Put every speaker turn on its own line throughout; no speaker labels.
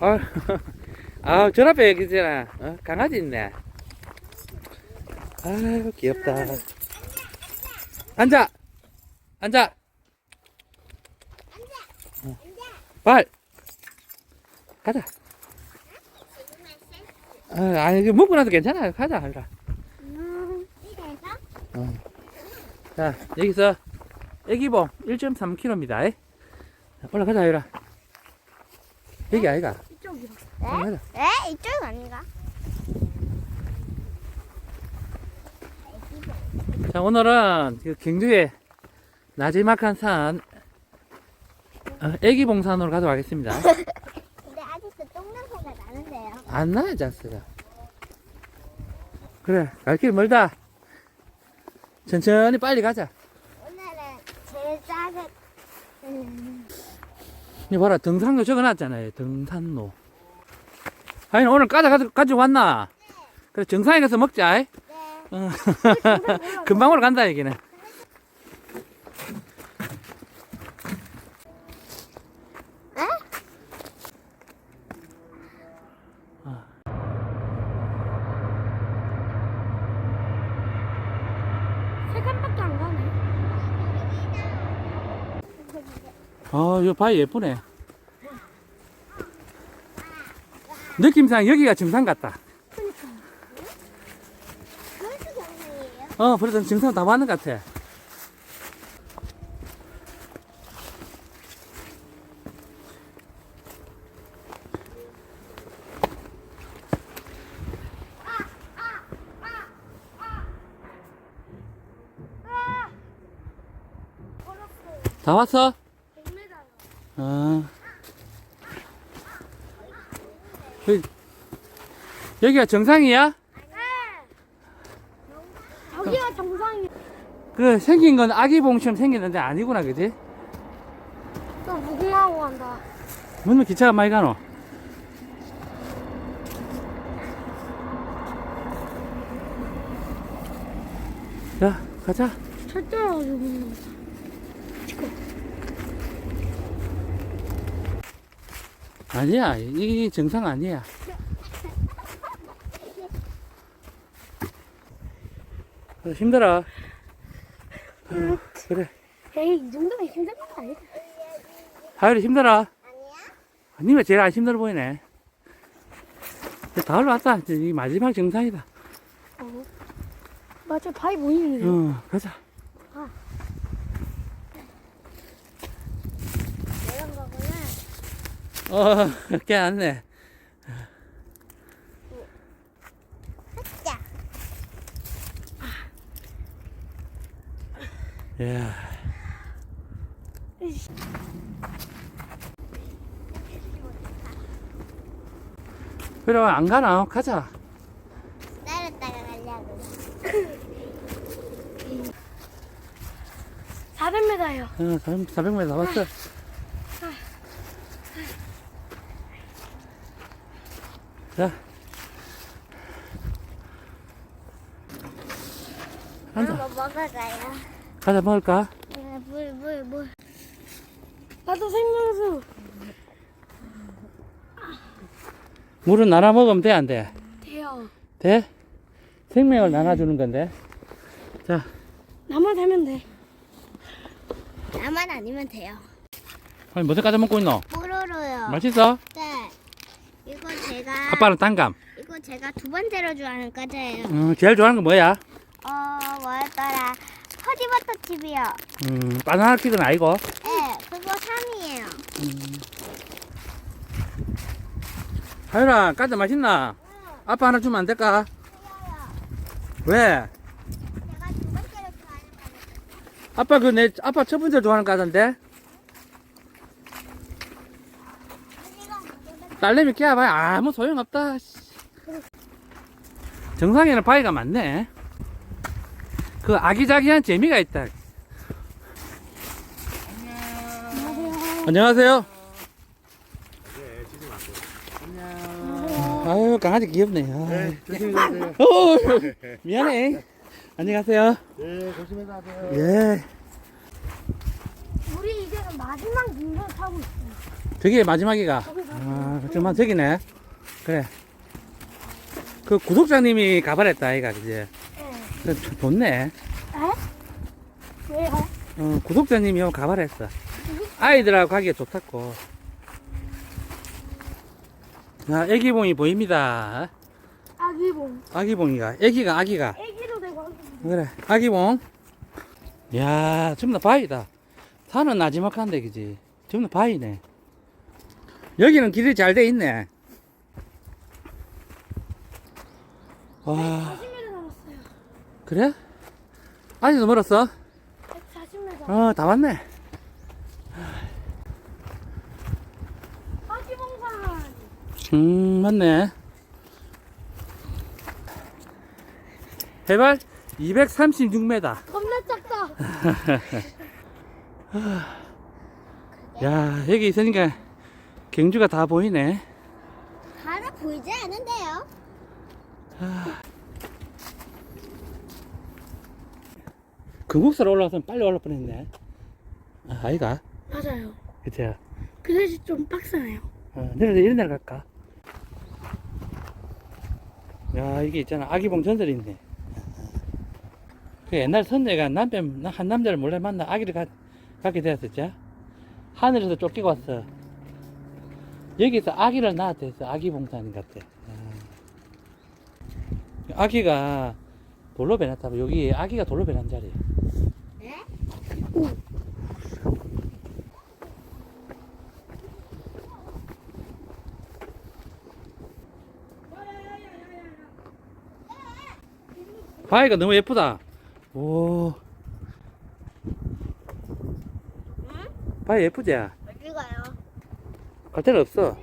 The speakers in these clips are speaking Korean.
아, 아, 저 앞에 있잖아. 어? 강아지 있네. 아유, 귀엽다. 앉아! 앉아! 어. 발! 가자. 아, 아니, 이거 먹고 나서 괜찮아. 가자, 하라.
음, 이래서?
자, 여기서 애기봉 1.3kg입니다. 올라가자, 하라. 여기 아이가.
이쪽이요.
올라가자.
에? 이쪽 아닌가?
자, 오늘은 그 경주의 나지막한 산, 어, 애기봉산으로 가도록 하겠습니다.
근데 아직도 똥냄새가 나는데요.
안 나요, 자스가. 그래, 갈 길 멀다. 천천히 빨리 가자.
오늘은 제일 작은, 음,
이 봐라, 등산로 적어놨잖아요, 등산로. 아니, 오늘 까자 가지고, 가지고 왔나? 그래, 정상에 가서 먹자. 이.
네.
어. 금방 오러 간다, 여기는. 아, 이 바위 예쁘네. 느낌상 여기가 정상 같다.
정상이에요?
어, 그래도 정상 다 왔는 것 같아. 다 왔어?
100m요.
어. 여기, 여기가 정상이야?
여기가 정상이에요.
그 생긴 건 아기 봉처럼 생겼는데 아니구나, 그지?
또 무궁화호 간다.
무슨 기차가 많이 가노? 자, 가자.
철저하게 무궁화.
아니야, 이 정상 아니야. 어, 힘들어. 어, 그래.
에이, 이 정도면 힘든 거 아니야?
하율이 힘들어.
아니야?
니가 제일 안 힘들어 보이네. 다 올라왔다. 이제 이 마지막 정상이다.
어. 맞아, 바위 보이네.
어, 가자.
이런 거구나.
어, 꽤 안네.
자,
야. 그래, 안 가나? 가자.
따랐다가 가려고. 400m요.
어, 400, 400m 나왔어. 자. 앉아.
뭐 먹어가요?
가자, 먹을까?
네, 물, 물, 물. 나도 생명수.
물은 나눠 먹으면 돼, 안 돼?
돼요.
돼? 생명을 나눠주는 건데. 자,
나만 되면 돼. 나만 아니면 돼요.
아니, 무슨 과자 먹고 있노?
뽀로로요.
맛있어? 아빠는 단감.
이거 제가 두 번째로 좋아하는 과자예요.
어, 제일 좋아하는 거 뭐야?
어 뭐였더라? 허니버터 칩이요.
음, 바나나 킥은 아니고.
네, 그거 3이에요.
하율아, 과자 맛있나? 아빠 하나 주면 안 될까? 왜?
제가 두 번째로 좋아하는 과자.
아빠 그 내 아빠 첫 번째 좋아하는 과자인데 딸내미 깨워봐야 아무 소용없다 씨. 정상에는 바위가 많네 그 아기자기한 재미가 있다 안녕하세요 아유 강아지 귀엽네 아유.
네, 조심히 가세요.
어, 미안해 안녕하세요
네, 조심해서 하세요.
예
우리 이제는 마지막 눈을 타고 있어요.
저게 마지막이가 아, 정말 저기네. 그래. 그 구독자님이 가발했다, 아이가, 그지?
네.
그 좋- 좋네.
에? 왜요?
어, 구독자님이 요 가발했어. 아이들하고 가기가 좋다고. 자, 애기봉이 보입니다.
아기봉.
아기봉이가. 애기가, 아기가.
애기로 되고 아기봉.
그래, 아기봉. 야, 전부 다 바위다. 산은 나지막한데, 그지? 전부 다 바위네. 여기는 길이 잘 돼 있네. 와,
40m 남았어요.
그래? 아직도 멀었어?
140m.
어, 다 왔네. 음, 맞네. 해발 236m.
겁나 작다.
야, 여기 있으니까 경주가 다 보이네.
하나 보이지 않은데요?
금국사로 올라왔으면 빨리 올라 뻔했네. 아, 아이가?
맞아요.
그치?
그 대신 좀 빡세네요.
어, 내려, 이런 데로 갈까? 야, 이게 있잖아. 아기봉 전설이 있네. 그 옛날 선녀가 남편, 한 남자를 몰래 만나 아기를 가, 갖게 되었었지? 하늘에서 쫓기고 왔어. 여기서 아기를 낳았대 했어. 아기 봉사님 같아. 아. 아기가 돌로 변했다. 여기 아기가 돌로 변한 자리.
네?
바위가 너무 예쁘다. 오. 바위 예쁘지? 갈 데는 없어.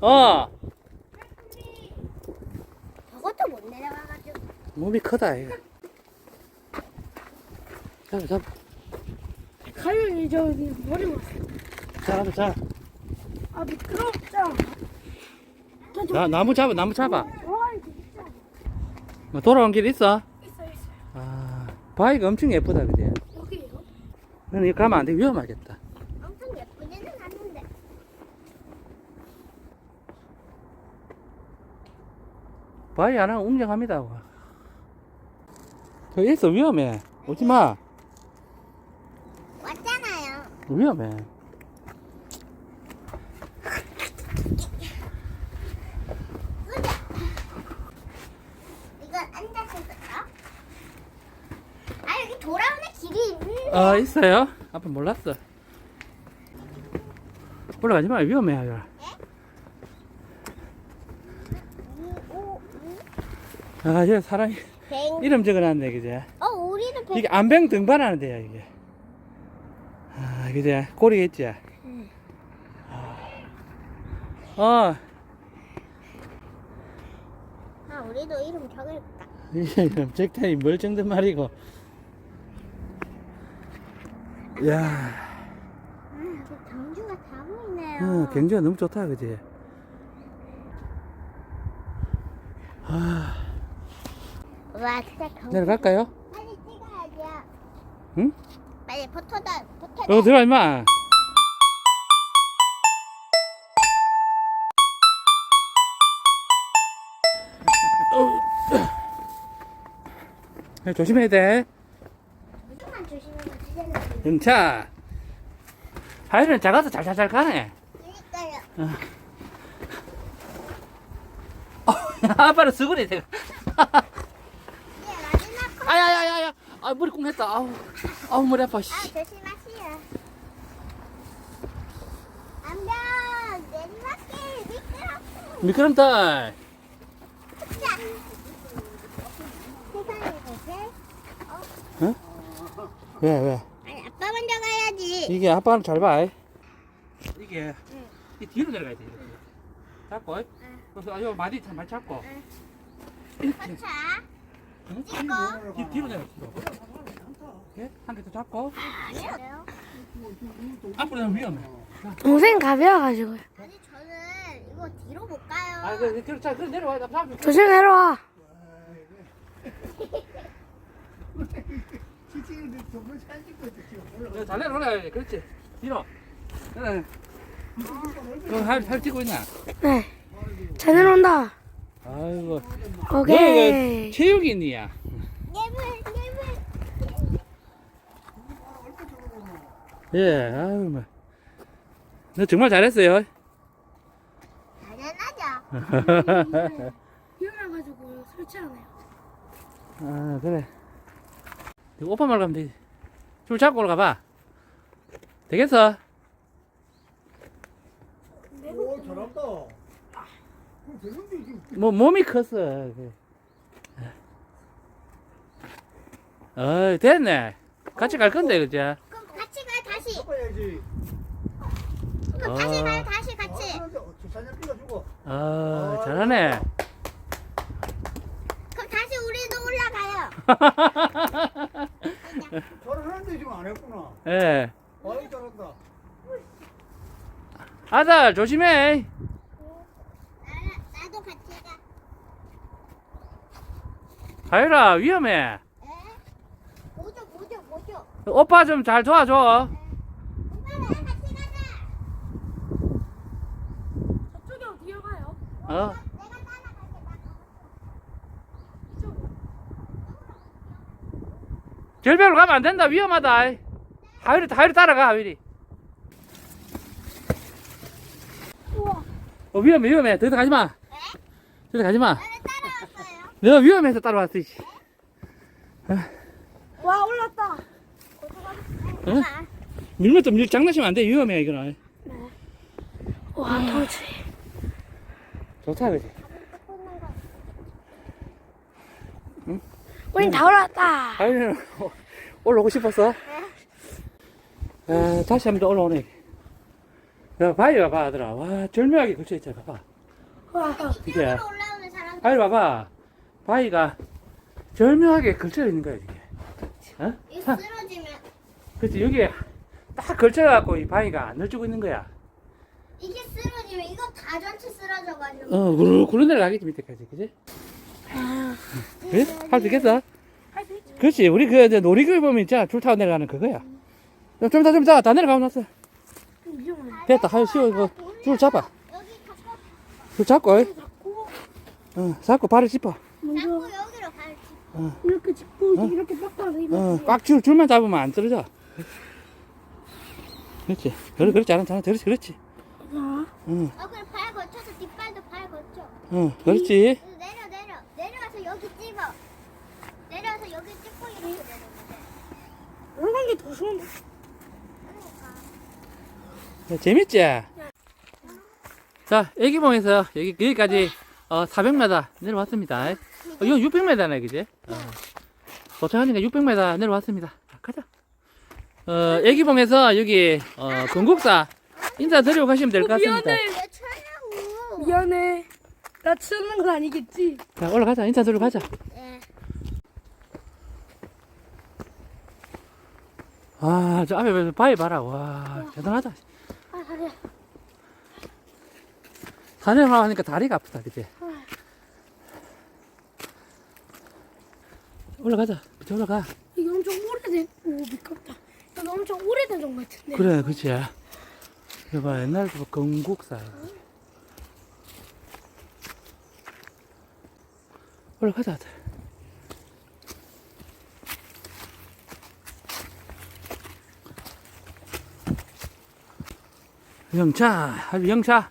어!
저것도 못 내려가가지고.
몸이 크다, 이거. 잡아, 잡아.
가연이 저기 머리 맞어.
잡아, 잡아.
아 미끄럽죠. 저
나, 나무 잡아, 나무 잡아.
진짜.
뭐 돌아온 길 있어?
있어 있어.
아, 바위가 엄청 예쁘다, 그지?
여기요?
너는 이거 가면 안 돼. 위험하겠다.
엄청 예쁘지는 않은데.
바위 하나 웅장합니다. 저 있어, 위험해. 오지 마.
왔잖아요.
위험해.
이건 앉아서 거죠? 아 여기 돌아오는 길이 있는데.
아, 있어요? 아빠 몰랐어. 올라가지 마, 위험해, 아가.
오,
아, 저 사람이
뱅.
이름 적어놨네, 그제?
어 우리는 뱅.
이게 안병 등반하는 데야, 이게. 아, 그제? 꼬리가 있지?
응.
어,
아 우리도 이름 적을까?
이게 적당히 멀쩡한 말이고. 야,
아 경주가 다 보이네요.
어, 경주가 너무 좋다, 그지? 아. 내려갈까요?
빨리 찍어야죠.
응?
빨리 포토다 포토다.
어, 들어가, 임마. 어. 조심해야 돼.
조금만 되잖아요.
영차. 하이는 작아서 잘잘잘 가네. 아빠는 수근이 돼.
이제 마지막 컷.
아 머리 꽁 했다. 아우. 아우 머리 아파. 씨.
아 조심하세요. 안녕 내리막길 미끄럽고.
미끄럼달.
자. 세상에.
왜 왜?
아니 아빠 먼저 가야지.
이게 아빠는 잘 봐. 이게 이 뒤로 내려가야 돼. 이렇게. 잡고. 그래서 참 많이 잡고. 이렇게.
차.
뒤, 뒤로 내려. 뒤로. 이렇게 한개더 잡고.
아니요.
앞으로 내면 위험해.
동생 가벼워가지고요. 아니 저는 이거 뒤로 못 가요.
아, 그, 그, 자, 그 내려와. 나 잡.
조심 내려와.
지치는데 정말 잘 지금
내려오래. 그렇지. 뒤로. 그래. 그 할, 할 찍고 있나?
네. 잘 내려온다.
아이고.
오케이.
체육인이야. 예, 아유, 뭐. 너 정말 잘했어요.
당연하죠.
위험해가지고 설치하네요.
아, 그래. 이거 오빠 말 가면 되지. 줄 잡고 올라가봐. 되겠어?
오, 잘한다.
뭐, 몸이 컸어. 어이, 됐네. 같이 갈 건데, 그죠?
그럼 같이 가 다시. 그럼 다시
어.
가요 다시 같이.
아, 그런데 주차장 빌려주고.
아, 잘하네.
그럼 다시 우리도 올라가요.
잘하는데 지금 안 했구나.
예.
아유, 잘한다.
아들, 조심해.
나, 나도 같이 가.
가유라, 위험해.
에? 뭐죠 뭐죠 뭐죠.
오빠 좀 잘 도와줘.
오빠랑 같이 가자.
저쪽이 어디로 가요?
어?
내가 따라갈게. 나
절벽으로 가면 안 된다. 위험하다. 하율이, 하율이 따라가, 하율이.
우와.
어, 위험해, 위험해. 더 가지 마. 더 가지 마.
나를 따라왔어요.
내가 위험해서 따라왔어. 이씨.
와 올랐다.
응? 밀면 또 밀, 장난치면 안 돼. 위험해, 이거는.
와 덩치.
좋다, 그지?
우린 다 올랐다.
하율이는 올라오고 싶었어? 아, 다시 한 번 더 올라오네. 야, 바위 봐봐, 아들아. 와, 절묘하게 걸쳐있잖아, 봐봐.
와.
이게. 바위 봐봐. 바위가 절묘하게 걸쳐 있는 거야, 이게. 어?
이거 쓰러지면
그치, 여기에 딱 걸쳐갖고 이 바위가 안 널뛰고 있는 거야.
이게 쓰러지면 이거 다 전체 쓰러져가지고.
어, 그러, 그런 데를 가겠지, 밑에까지. 그지? 그래? 할 수 있겠어? 그렇지. 우리 그, 이제 놀이기구 보면 있잖아. 줄 타고 내려가는 그거야. 좀, 좀 이따, 좀 이따. 다 내려가고 났어.
위험해.
됐다. 하여 쉬워. 이거 줄 잡아. 줄 이.
잡고
어, 잡고 발을 짚어.
먼저
자꾸 여기로 갈지.
이렇게 짚고 이렇게 빡빡
어, 꽉 줄, 줄만 잡으면 안 떨어져. 그렇지. 그래, 그렇지. 않아, 않아. 그렇지, 그렇지.
자,
응,
어 그래 발 거쳐서 뒷발도 발 거쳐.
응, 그렇지.
내려 내려 내려가서 여기 찝어. 내려와서 여기 찝고 이렇게 내리면 돼.
올라간 게더 쉬운데.
그러니까.
야, 재밌지? 자, 애기봉에서 여기, 여기까지, 어, 400m 내려왔습니다. 어, 이건 600m네, 그지? 어, 도착하니까 600m 내려왔습니다. 자, 가자. 어, 애기봉에서 여기, 어, 건국사 인사 드리고 가시면 될 것 같습니다.
미안해.
왜 쳐냐고.
미안해. 나 치는 건 아니겠지.
자, 올라가자. 인사 드리고 가자.
네.
아, 저 앞에 바위 봐라. 와, 대단하다.
아 다리야.
산에 올라가니까 다리가 아프다, 그지? 올라가자. 밑에 올라가.
이게 엄청 오래된. 오 미끄럽다. 이거 엄청 오래된 종 같은데.
그래, 그치. 여봐, 옛날부터 건국사. 올라가자, 아들. 영차, 아주 영차.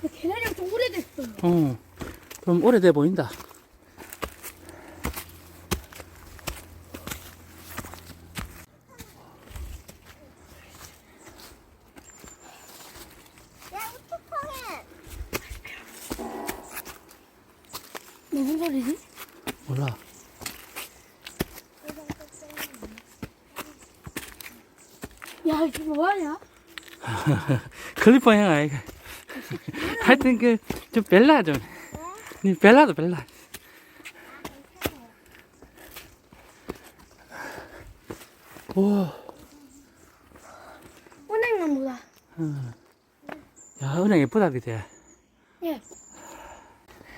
근데 계단이 엄청 오래됐어요.
어, 좀 오래돼 보인다.
야 우투펑해.
무슨 소리지?
몰라.
야 이거 뭐하냐?
클리퍼 형 아이가. 하여튼 그, 좀 벨라 좀. 니 벨라도 벨라. 우와.
은행나무다.
야, 은행 예쁘다, 그지?
예.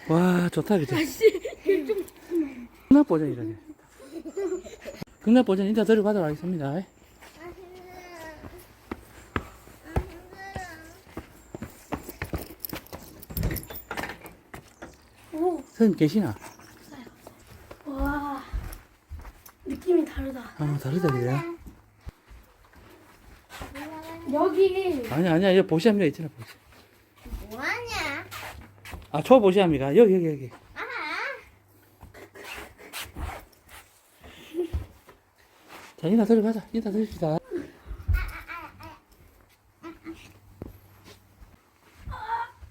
와, 좋다, 그지?
아씨 좀
극락 보전이라네. 극락 보전 인사 드리고 가도록 하겠습니다. 선 계시나?
와 느낌이 다르다.
아, 다르다, 그래.
여기
아니, 아니야. 여기 보시합니다 있잖아, 보시.
뭐하냐?
아, 초 보시합니까? 여기, 여기, 여기.
아,
자, 인사 들어가자. 인사 드립시다.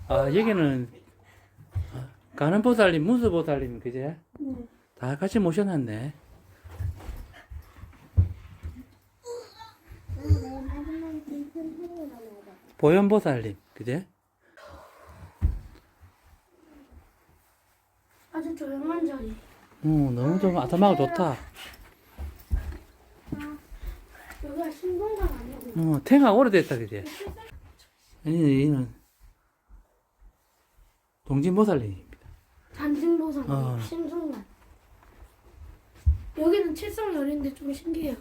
아, 여기는 아, 가는 보살님, 문수보살님, 그제?
네.
다 같이 모셔놨네. 보현보살님, 그제?
아주 조용한 자리.
어, 너무 좀 아담하고 좋다.
여기가 신동관 아니고
어, 탱가 오래됐다, 그제? 이, 이는 동진보살님
단진도산
어.
신동관. 여기는 칠성열인데 좀 신기해요.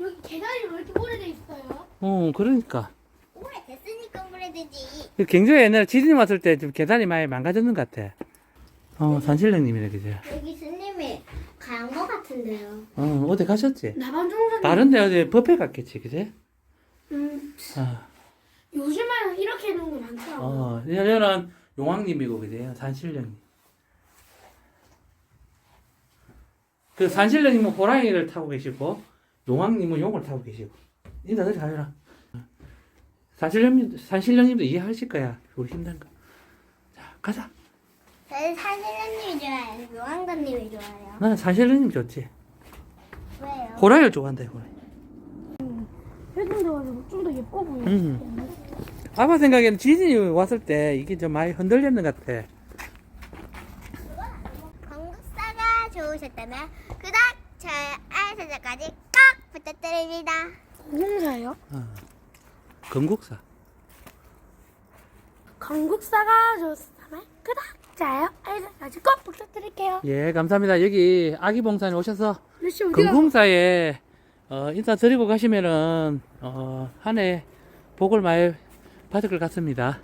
여기 계단이 왜 이렇게 오래돼 있어요?
어, 그러니까.
오래됐으니까 오래되지.
그 경주에 옛날에 지진이 왔을 때 좀 계단이 많이 망가졌는 것 같아. 어, 산신령님이네, 그제?
여기 스님이 간 거 같은데요.
어, 어디 가셨지?
나반종산.
다른데 어디 법회 갔겠지, 그제?
음
아,
요즘에
어, 얘는 용왕님이고, 그제? 산신령님. 그 산신령님은 호랑이를 타고 계시고, 용왕님은 용을 타고 계시고. 인사 들이 가요라. 산신령님, 산신령님도 이해하실 거야. 그거 힘든 거. 자, 가자.
저는 산신령님이 좋아요. 묘왕관님이 좋아요.
나는 산신령님 좋지.
왜요?
호랑이를 좋아한다, 호랑이.
해준져가지고 좀더 예뻐 보여.
음. 아빠 생각에는 지진이 왔을 때 이게 좀 많이 흔들렸는 것 같아.
건국사가 좋으셨다면 구독, 좋아요, 알람 설정까지 꼭 부탁드립니다.
공사예요?
어. 건국사.
건국사가 좋았다면 구독, 좋아요, 알람까지 꼭 부탁드릴게요.
예, 감사합니다. 여기 아기봉산에 오셔서? 건국사에 어, 인사 드리고 가시면은 어, 한해 복을 많이 받을 것 같습니다.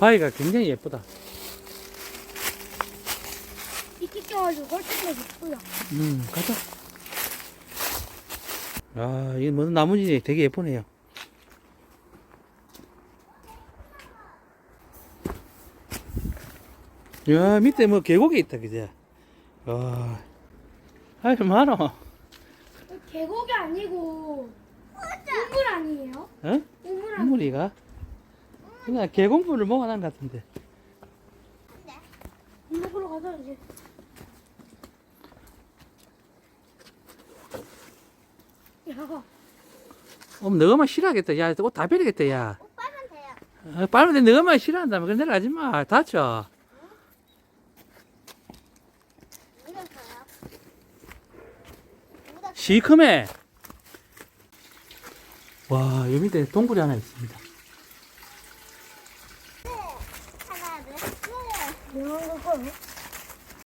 바위가 굉장히 예쁘다.
이끼 껴가지고 훨씬 더 예쁘다.
음, 가자. 아, 이게 무슨 나무지 되게 예쁘네요. 야, 밑에 뭐 계곡이 있다, 그제? 와, 아유, 많아.
계곡이 아니고 우물 아니에요?
어?
우물 아니
물이가? 그냥 계곡물을 먹어놓은 것 같은데.
우물 보러 가자 이제. 야,
어, 너가만 싫어하겠다. 야, 옷 다 베리겠다, 야.
오빠면 돼요.
어, 빨면 돼. 너가만 싫어한다면. 그럼 내려가지 마. 다쳐.
묻었어요.
시커매. 와, 여기 밑에 동굴이 하나 있습니다.
하나, 둘, 셋.